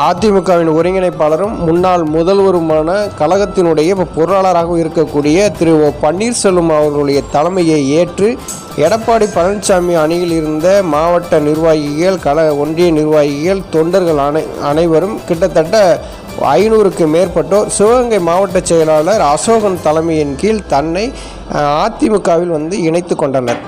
அதிமுகவின் ஒருங்கிணைப்பாளரும் முன்னாள் முதல்வருமான கழகத்தினுடைய பொருளாளராக பொருளாளராகவும் இருக்கக்கூடிய திரு ஓ பன்னீர்செல்வம் அவர்களுடைய தலைமையை ஏற்று எடப்பாடி பழனிசாமி அணியில் இருந்த மாவட்ட நிர்வாகிகள் கல ஒன்றிய நிர்வாகிகள் தொண்டர்கள் அனை அனைவரும் கிட்டத்தட்ட ஐநூறுக்கு மேற்பட்டோர் சிவகங்கை மாவட்ட செயலாளர் அசோகன் தலைமையின் கீழ் தன்னை அதிமுகவில் வந்து இணைத்து கொண்டனர்.